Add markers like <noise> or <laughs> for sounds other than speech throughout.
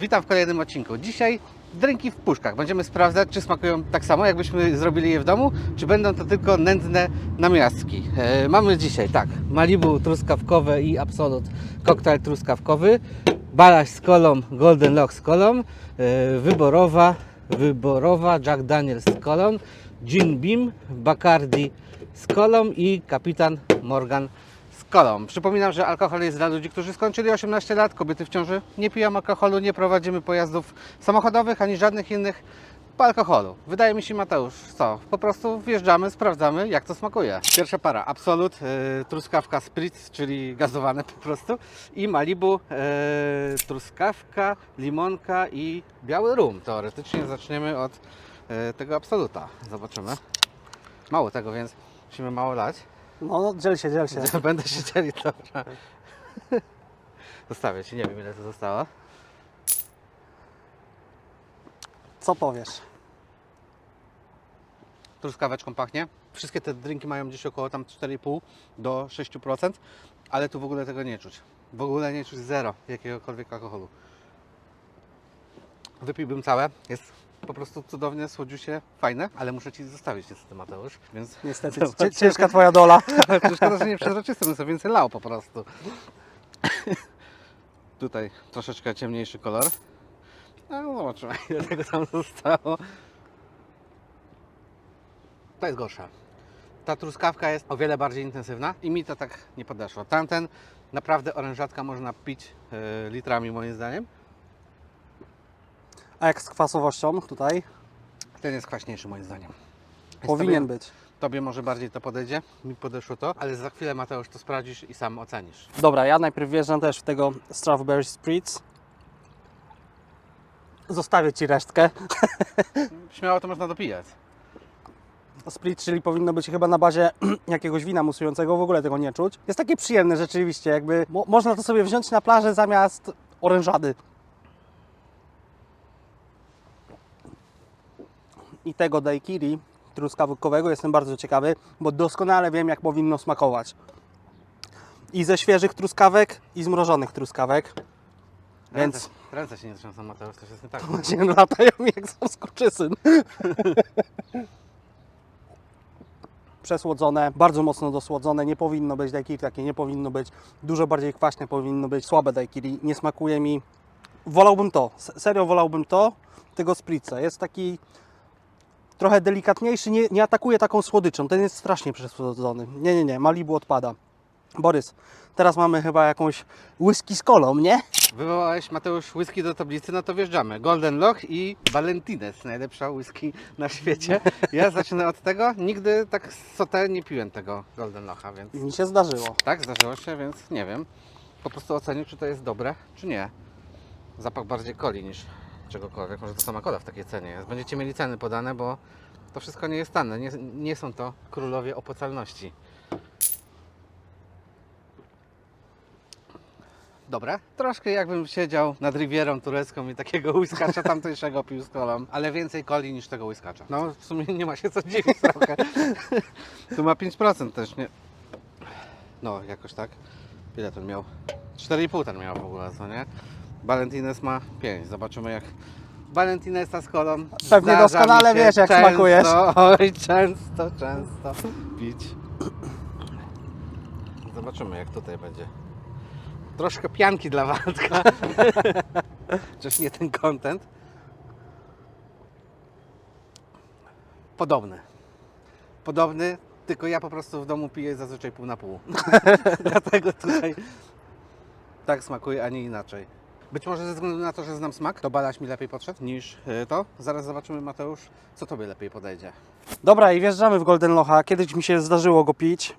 Witam w kolejnym odcinku. Dzisiaj drinki w puszkach. Będziemy sprawdzać, czy smakują tak samo, jakbyśmy zrobili je w domu, czy będą to tylko nędzne namiastki. E, mamy dzisiaj tak, Malibu truskawkowe i Absolut koktajl truskawkowy, Balaś z kolą, Golden Lock z kolą, e, wyborowa, wyborowa, Jack Daniels z kolą, Gin Beam, Bacardi z kolą i Kapitan Morgan kolą. Przypominam, że alkohol jest dla ludzi, którzy skończyli 18 lat, kobiety w ciąży nie piją alkoholu, nie prowadzimy pojazdów samochodowych ani żadnych innych po alkoholu. Wydaje mi się, Mateusz, co? Po prostu wjeżdżamy, sprawdzamy, jak to smakuje. Pierwsza para, Absolut, yy, truskawka Spritz, czyli gazowane po prostu i Malibu, yy, truskawka, limonka i biały rum. Teoretycznie zaczniemy od yy, tego Absoluta. Zobaczymy. Mało tego, więc musimy mało lać. No, no dziel się, dziel się. <laughs> Będę się dzielił, dobra. Zostawię Ci, nie wiem ile to zostało. Co powiesz? Truskaweczką pachnie. Wszystkie te drinki mają gdzieś około tam 4,5 do 6%, ale tu w ogóle tego nie czuć. W ogóle nie czuć zero jakiegokolwiek alkoholu. Wypiłbym całe, jest po prostu cudownie, słodziusie, fajne, ale muszę Ci zostawić niestety Mateusz, więc Niestety, <laughs> <laughs> ciężka twoja dola. Szkoda, że nie przezroczysty, bym sobie więcej lał po prostu. <laughs> Tutaj troszeczkę ciemniejszy kolor. No zobaczymy, ile tego tam zostało. To jest gorsza. Ta truskawka jest o wiele bardziej intensywna i mi to tak nie podeszło. Tamten naprawdę orężatka można pić e, litrami moim zdaniem. A jak z kwasowością tutaj? Ten jest kwaśniejszy moim zdaniem. Więc Powinien tobie, być. Tobie może bardziej to podejdzie, mi podeszło to, ale za chwilę Mateusz to sprawdzisz i sam ocenisz. Dobra, ja najpierw wjeżdżam też w tego Strawberry Spritz. Zostawię Ci resztkę. <laughs> Śmiało to można dopijać. Split, czyli powinno być chyba na bazie <clears throat> jakiegoś wina musującego, w ogóle tego nie czuć. Jest takie przyjemne rzeczywiście, jakby mo można to sobie wziąć na plażę zamiast orężady. I tego daiquiri truskawkowego jestem bardzo ciekawy, bo doskonale wiem jak powinno smakować. I ze świeżych truskawek, i z mrożonych truskawek. Więc Ręce, ręce się nie trzęsą, Mateusz, coś jest nie tak. <laughs> właśnie latają jak skurczysyn. <laughs> Przesłodzone, bardzo mocno dosłodzone, nie powinno być daiquiri takie, nie powinno być, dużo bardziej kwaśne powinno być, słabe daiquiri, nie smakuje mi. Wolałbym to, se- serio wolałbym to, tego spritza. Jest taki trochę delikatniejszy, nie, nie atakuje taką słodyczą, ten jest strasznie przesłodzony. Nie, nie, nie, Malibu odpada. Borys, teraz mamy chyba jakąś whisky z kolą, nie? Wywołałeś, Mateusz, whisky do tablicy, no to wjeżdżamy. Golden Loch i Valentines, najlepsza whisky na świecie. Ja zacznę od tego, nigdy tak z sote nie piłem tego Golden Locha, więc Mi się zdarzyło. tak, zdarzyło się, więc nie wiem. Po prostu ocenię, czy to jest dobre, czy nie. Zapach bardziej coli niż czegokolwiek, może to sama kola w takiej cenie jest. Będziecie mieli ceny podane, bo to wszystko nie jest tanne, nie, nie są to królowie opłacalności. Dobre. Troszkę jakbym siedział nad Rivierą Turecką i takiego łyskacza tamtejszego pił z kolą, ale więcej coli niż tego łyskacza. No w sumie nie ma się co dziwić trochę. tu ma 5% też, nie? No jakoś tak. Ile ten miał? 4,5 ten miał w ogóle, co nie? Valentines ma 5. Zobaczymy jak Valentinesa z kolą. Pewnie zdarza doskonale mi się wiesz, jak często, smakujesz. Oj, często, często pić. Zobaczymy jak tutaj będzie. Troszkę pianki dla Waldka. <laughs> Chociaż nie ten content. Podobny. Podobny, tylko ja po prostu w domu piję zazwyczaj pół na pół. <laughs> Dlatego tutaj tak smakuje, a nie inaczej. Być może ze względu na to, że znam smak, to balaś mi lepiej podszedł niż y, to. Zaraz zobaczymy, Mateusz, co Tobie lepiej podejdzie. Dobra, i wjeżdżamy w Golden Locha. Kiedyś mi się zdarzyło go pić.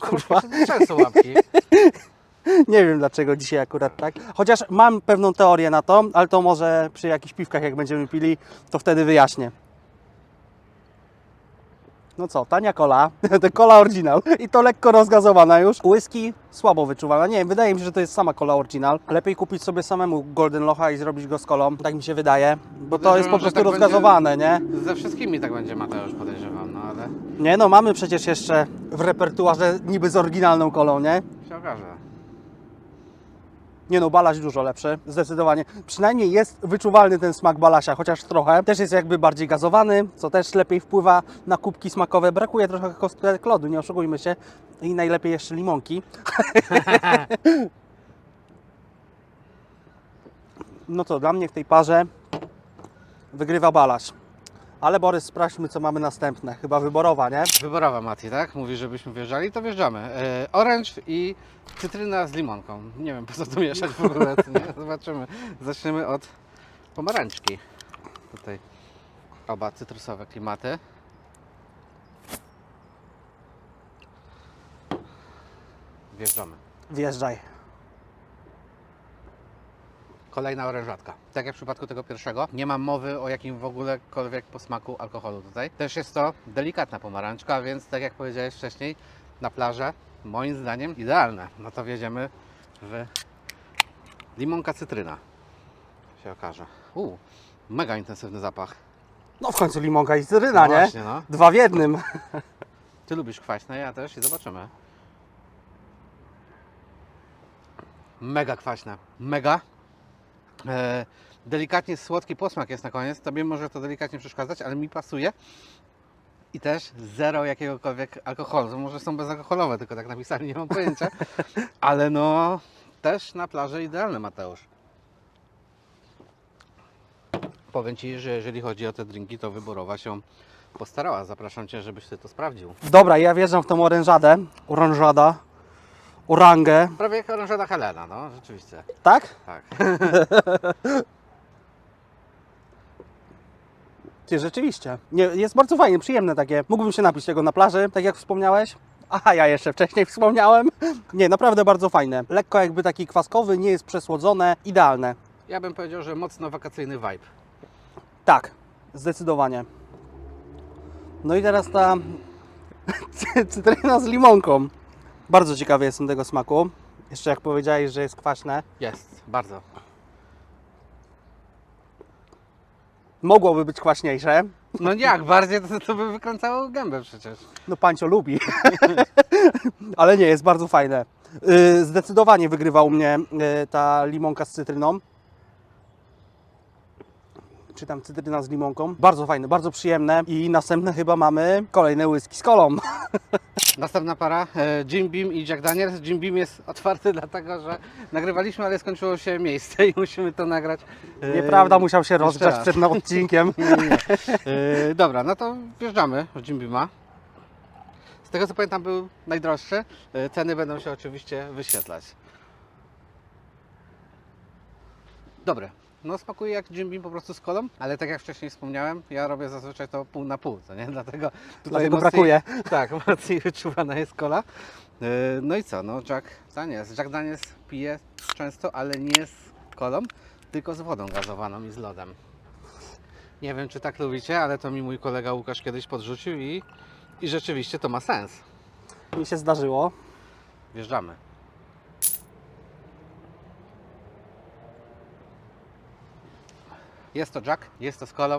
Kurwa. Często łapki. <laughs> Nie wiem dlaczego dzisiaj akurat tak. Chociaż mam pewną teorię na to, ale to może przy jakichś piwkach, jak będziemy pili, to wtedy wyjaśnię. No co, tania kola, <laughs> to kola oryginal i to lekko rozgazowana już. Whisky słabo wyczuwalna. Nie wiem, wydaje mi się, że to jest sama kola oryginal. Lepiej kupić sobie samemu Golden Locha i zrobić go z kolą, tak mi się wydaje, bo to jest po prostu tak rozgazowane, nie? Ze wszystkimi tak będzie Mateusz, podejrzewam, no ale Nie no, mamy przecież jeszcze w repertuarze niby z oryginalną kolą, nie? się okaże. Nie no, balaś dużo lepszy, zdecydowanie. Przynajmniej jest wyczuwalny ten smak balasia, chociaż trochę. Też jest jakby bardziej gazowany, co też lepiej wpływa na kubki smakowe. Brakuje trochę kostek lodu, nie oszukujmy się. I najlepiej jeszcze limonki. <laughs> No to dla mnie w tej parze wygrywa balaś. Ale Borys, sprawdźmy co mamy następne. Chyba wyborowa, nie? Wyborowa Mati, tak? Mówi, żebyśmy wjeżdżali, to wjeżdżamy. E, orange i cytryna z limonką. Nie wiem po co to mieszać w ogóle, nie? Zobaczymy. Zaczniemy od pomarańczki. Tutaj oba cytrusowe klimaty. Wjeżdżamy. Wjeżdżaj. Kolejna orężatka. Tak jak w przypadku tego pierwszego, nie mam mowy o jakim w ogólekolwiek posmaku alkoholu tutaj. Też jest to delikatna pomarańczka, więc tak jak powiedziałeś wcześniej, na plażę moim zdaniem idealne. No to wjedziemy w limonka cytryna. Się okaże. U, mega intensywny zapach. No w końcu limonka i cytryna, nie? Właśnie, no. Dwa w jednym. <laughs> Ty lubisz kwaśne, ja też i zobaczymy. Mega kwaśne. Mega. E, delikatnie słodki posmak jest na koniec. Tobie może to delikatnie przeszkadzać, ale mi pasuje. I też zero jakiegokolwiek alkoholu. Może są bezalkoholowe, tylko tak napisali, nie mam pojęcia. <laughs> Ale no, też na plaży idealny Mateusz. Powiem Ci, że jeżeli chodzi o te drinki, to wyborowa się postarała. Zapraszam Cię, żebyś Ty to sprawdził. Dobra, ja wjeżdżam w tą orężadę. Orężada. Orangę. Prawie jak oranżada Helena, no rzeczywiście. Tak? Tak. <laughs> Ty, rzeczywiście. Nie, jest bardzo fajnie, przyjemne takie. Mógłbym się napić tego na plaży, tak jak wspomniałeś. Aha, ja jeszcze wcześniej wspomniałem. <laughs> Nie, naprawdę bardzo fajne. Lekko jakby taki kwaskowy, nie jest przesłodzone. Idealne. Ja bym powiedział, że mocno wakacyjny vibe. Tak, zdecydowanie. No i teraz ta cy- <laughs> cytryna z limonką. Bardzo ciekawy jestem tego smaku. Jeszcze jak powiedziałeś, że jest kwaśne. Jest, bardzo. Mogłoby być kwaśniejsze. No jak, bardziej to, to by wykręcało gębę przecież. No Pancio lubi. <laughs> Ale nie, jest bardzo fajne. Yy, Zdecydowanie wygrywa u mnie yy, ta limonka z cytryną. Czy tam cytryna z limonką. Bardzo fajne, bardzo przyjemne. I następne chyba mamy kolejne whisky z kolą. <laughs> Następna para, e, Jim Beam i Jack Daniels. Jim Beam jest <laughs> otwarty dlatego, że nagrywaliśmy, ale skończyło się miejsce i musimy to nagrać. e, Nieprawda, musiał się rozgrzać przed odcinkiem. <laughs> Nie, nie, nie. E, dobra, no to wjeżdżamy w Jim Beama. Z tego co pamiętam był najdroższy. Ceny będą się oczywiście wyświetlać. Dobre. No smakuje jak Jim Beam po prostu z kolą, ale tak jak wcześniej wspomniałem, ja robię zazwyczaj to pół na pół, co nie? Dlatego tutaj Dlatego mocniej- brakuje. <laughs> Tak, mocniej wyczuwana jest kola. E, No i co, no Jack Daniels. Jack Daniels pije często, ale nie z kolą, tylko z wodą gazowaną i z lodem. Nie wiem, czy tak lubicie, ale to mi mój kolega Łukasz kiedyś podrzucił i, i rzeczywiście to ma sens. Mi się zdarzyło. Wjeżdżamy. Jest to Jack, jest to z kolą,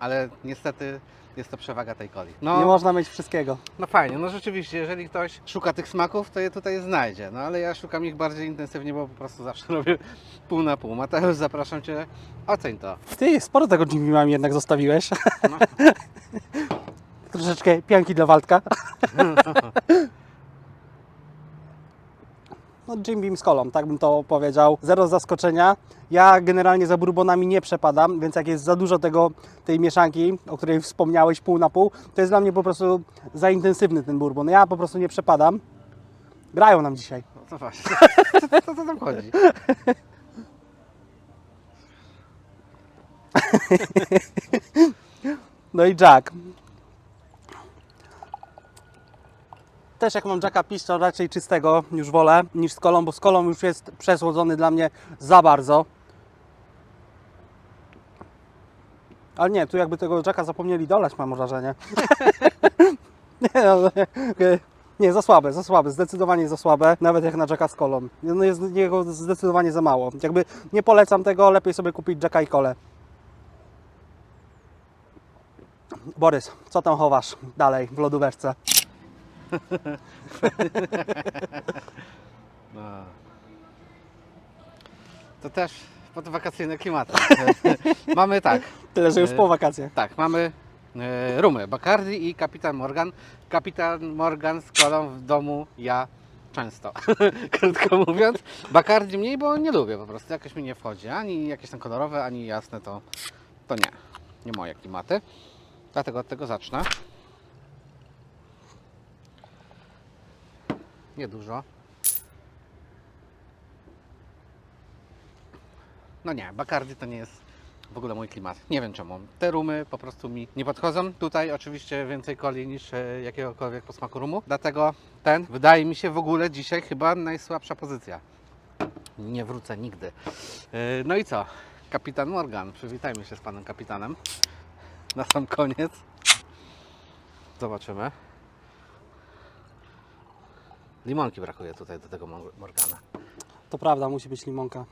ale niestety jest to przewaga tej coli. No, Nie można mieć wszystkiego. no fajnie, no rzeczywiście, jeżeli ktoś szuka tych smaków, to je tutaj znajdzie. No ale ja szukam ich bardziej intensywnie, bo po prostu zawsze <laughs> robię pół na pół. Mateusz, zapraszam Cię, oceń to. Ty, sporo tego Jimmy Mami jednak zostawiłeś. No. <laughs> Troszeczkę pianki dla Waldka. <laughs> No Jim Beam z kolą, tak bym to powiedział. Zero zaskoczenia. Ja generalnie za bourbonami nie przepadam, więc jak jest za dużo tego, tej mieszanki, o której wspomniałeś pół na pół, to jest dla mnie po prostu za intensywny ten bourbon. Ja po prostu nie przepadam. Grają nam dzisiaj. No to właśnie, co, co, co tam chodzi? <laughs> No i Jack. Też jak mam Jacka pić, to raczej czystego już wolę niż z kolą, bo z kolą już jest przesłodzony dla mnie za bardzo. Ale nie, tu jakby tego Jacka zapomnieli dolać, mam wrażenie. <laughs> nie, no, nie, za słabe, za słabe, zdecydowanie za słabe, nawet jak na Jacka z kolą. No jest jego zdecydowanie za mało. Jakby nie polecam tego, lepiej sobie kupić Jacka i kolę. Borys, co tam chowasz dalej w lodóweczce? <laughs> No. To też pod wakacyjne klimaty. <laughs> mamy tak, Tyle, że już E, po wakacjach. tak, mamy e, rumy Bacardi i Kapitan Morgan. Kapitan Morgan z kolą w domu ja często, <laughs> krótko mówiąc. Bacardi mniej, bo nie lubię po prostu, jakoś mi nie wchodzi. Ani jakieś tam kolorowe, ani jasne, to, to nie. Nie moje klimaty. Dlatego od tego zacznę. Niedużo. No nie, Bacardi to nie jest w ogóle mój klimat. Nie wiem czemu. Te rumy po prostu mi nie podchodzą. Tutaj oczywiście więcej coli niż e, jakiegokolwiek posmaku rumu. Dlatego ten wydaje mi się w ogóle dzisiaj chyba najsłabsza pozycja. Nie wrócę nigdy. E, No i co? Kapitan Morgan. Przywitajmy się z panem kapitanem. Na sam koniec. Zobaczymy. Limonki brakuje tutaj do tego Mor- Morgana. To prawda, musi być limonka.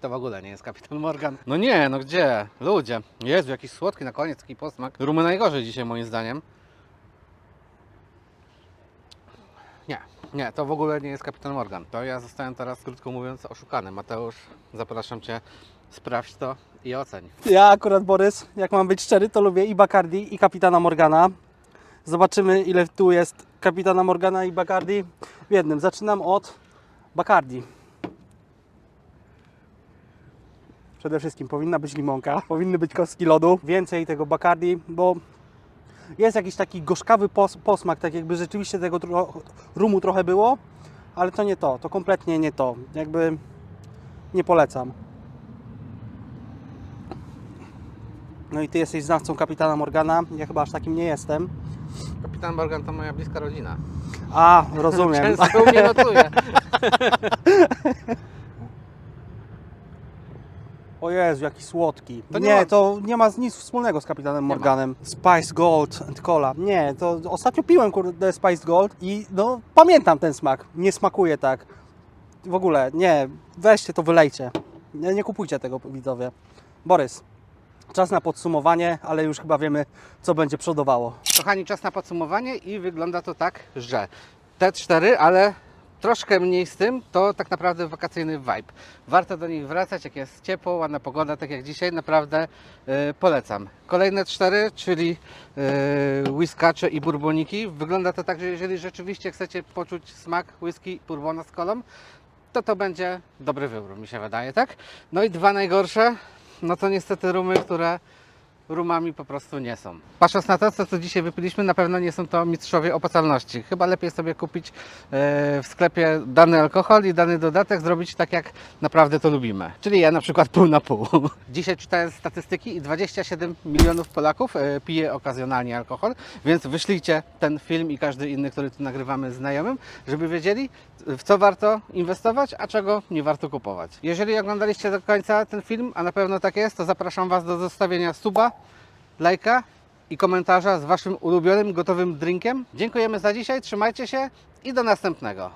To w ogóle nie jest kapitan Morgan. No nie, no gdzie? Ludzie. Jezu, jakiś słodki na koniec, taki posmak. Rumy najgorzej dzisiaj moim zdaniem. Nie, nie, to w ogóle nie jest kapitan Morgan. To ja zostałem teraz, krótko mówiąc, oszukany. Mateusz, zapraszam Cię, sprawdź to i oceń. Ja akurat, Borys, jak mam być szczery, to lubię i Bacardi, i Kapitana Morgana. Zobaczymy, ile tu jest Kapitana Morgana i Bacardi w jednym. Zaczynam od Bacardi. Przede wszystkim powinna być limonka, powinny być kostki lodu, więcej tego Bacardi, bo jest jakiś taki gorzkawy pos posmak, tak jakby rzeczywiście tego tro rumu trochę było, ale to nie to, to kompletnie nie to. Jakby nie polecam. No i ty jesteś znawcą kapitana Morgana. Ja chyba aż takim nie jestem. Kapitan Morgan to moja bliska rodzina. A, rozumiem. <laughs> Często u mnie notuje. O Jezu, jaki słodki. To nie nie, ma- to nie ma nic wspólnego z kapitanem ma. Morganem. Spice Gold and Cola. Nie, to ostatnio piłem kurde Spice Gold i no pamiętam ten smak. Nie smakuje tak. W ogóle, nie. Weźcie to, wylejcie. Nie, nie kupujcie tego, widzowie. Borys, czas na podsumowanie, ale już chyba wiemy, co będzie przodowało. Kochani, czas na podsumowanie i wygląda to tak, że te cztery, ale troszkę mniej z tym, to tak naprawdę wakacyjny vibe. Warto do nich wracać, jak jest ciepło, ładna pogoda, tak jak dzisiaj, naprawdę e, polecam. Kolejne cztery, czyli e, whiskacze i bourboniki. Wygląda to tak, że jeżeli rzeczywiście chcecie poczuć smak whisky bourbona z kolą, to to będzie dobry wybór, mi się wydaje, tak? No i dwa najgorsze, no to niestety rumy, które rumami po prostu nie są. Patrząc na to, co tu dzisiaj wypiliśmy, na pewno nie są to mistrzowie opłacalności. Chyba lepiej sobie kupić e, w sklepie dany alkohol i dany dodatek, zrobić tak, jak naprawdę to lubimy. Czyli ja na przykład pół na pół. <laughs> Dzisiaj czytałem statystyki i 27 milionów Polaków e, pije okazjonalnie alkohol, więc wyślijcie ten film i każdy inny, który tu nagrywamy znajomym, żeby wiedzieli, w co warto inwestować, a czego nie warto kupować. Jeżeli oglądaliście do końca ten film, a na pewno tak jest, to zapraszam Was do zostawienia suba, lajka i komentarza z Waszym ulubionym gotowym drinkiem. Dziękujemy za dzisiaj, trzymajcie się i do następnego.